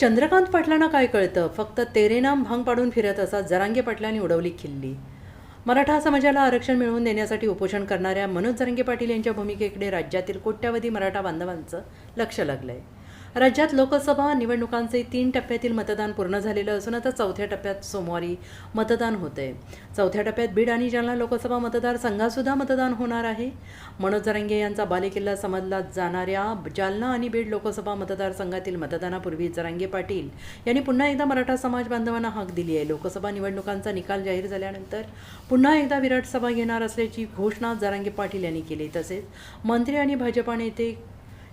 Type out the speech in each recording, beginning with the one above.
चंद्रकांत पाटलांना काय कळतं? फक्त तेरेनाम भांग पाडून फिरत असा जरांगे पाटलांनी उडवली खिल्ली. मराठा समाजाला आरक्षण मिळवून देण्यासाठी उपोषण करणाऱ्या मनोज जरांगे पाटील यांच्या भूमिकेकडे राज्यातील कोट्यावधी मराठा बांधवांचं लक्ष लागलंय. राज्यात लोकसभा निवडणुकांचे तीन टप्प्यातील मतदान पूर्ण झालेलं असून आता चौथ्या टप्प्यात सोमवारी मतदान होतंय. चौथ्या टप्प्यात बीड आणि जालना लोकसभा मतदारसंघातसुद्धा मतदान होणार आहे. मनोज जरांगे यांचा बालेकिल्ला समजला जाणाऱ्या जालना आणि बीड लोकसभा मतदारसंघातील मतदानापूर्वी जरांगे पाटील यांनी पुन्हा एकदा मराठा समाज बांधवांना हाक दिली आहे. लोकसभा निवडणुकांचा निकाल जाहीर झाल्यानंतर पुन्हा एकदा विराट सभा घेणार असल्याची घोषणा जरांगे पाटील यांनी केली. तसेच मंत्री आणि भाजपा नेते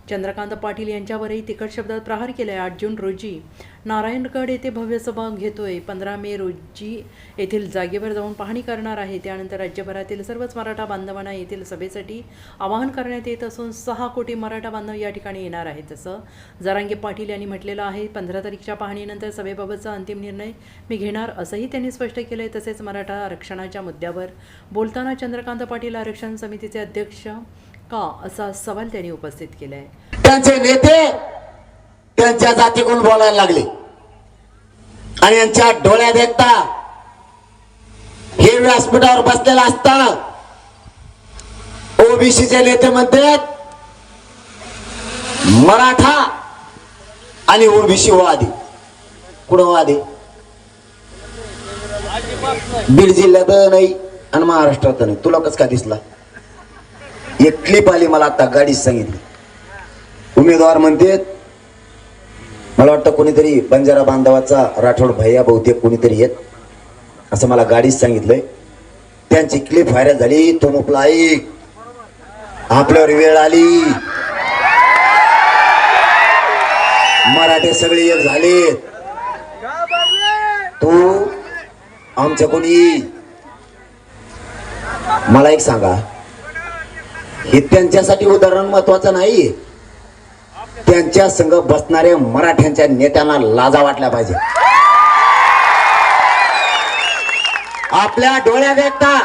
चंद्रकांत पाटील यांच्यावरही तिखट शब्दात प्रहार केलाय आठ जून रोजी. नारायणगड येथे भव्य सभा घेतोय. पंधरा मे रोजी येथील जागेवर जाऊन पाहणी करणार आहे. त्यानंतर राज्यभरातील सर्वच मराठा बांधवांना येथील सभेसाठी आवाहन करण्यात येत असून सहा कोटी मराठा बांधव या ठिकाणी येणार आहेत. तसं जरांगे पाटील यांनी म्हटलेलं आहे पंधरा तारीखच्या पाहणीनंतर सभेबाबतचा अंतिम निर्णय मी घेणार असंही त्यांनी स्पष्ट केलंय. तसेच मराठा आरक्षणाच्या मुद्द्यावर बोलताना चंद्रकांत पाटील आरक्षण समितीचे अध्यक्ष का असा सवाल त्यांनी उपस्थित केलाय? त्यांचे नेते त्यांच्या जातीकडून बोलायला लागले. आणि यांच्या डोळ्यात एकता हे व्यासपीठावर बसलेला असताना ओबीसीचे नेते म्हणतात मराठा आणि ओबीसी वादी. कुठं वादी? बीड जिल्ह्यात नाही आणि महाराष्ट्रात नाही. तुला कस का दिसला? एक क्लिप आली मला आता गाडीत सांगितली. उमेदवार म्हणते मला वाटतं कोणीतरी बंजारा बांधवाचा राठोड भैया बहुतेक कोणीतरी येत असं मला गाडीच सांगितलंय. त्यांची क्लिप व्हायरल झाली तो मुकला ऐक आपल्यावर वेळ आली. मराठे सगळे एक झाले. तू आमच्या कोणी मला एक सांगा हे त्यांच्यासाठी उदाहरण महत्वाचं नाही. त्यांच्या संघ बसणाऱ्या मराठ्यांच्या नेत्यांना लाजा वाटल्या पाहिजे. आपल्या डोळ्यात एकता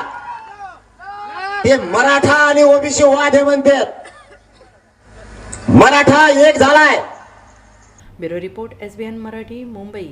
ते मराठा आणि ओबीसी वाद हे म्हणतात. मराठा एक झालाय. Bureau report S B N Marathi Mumbai.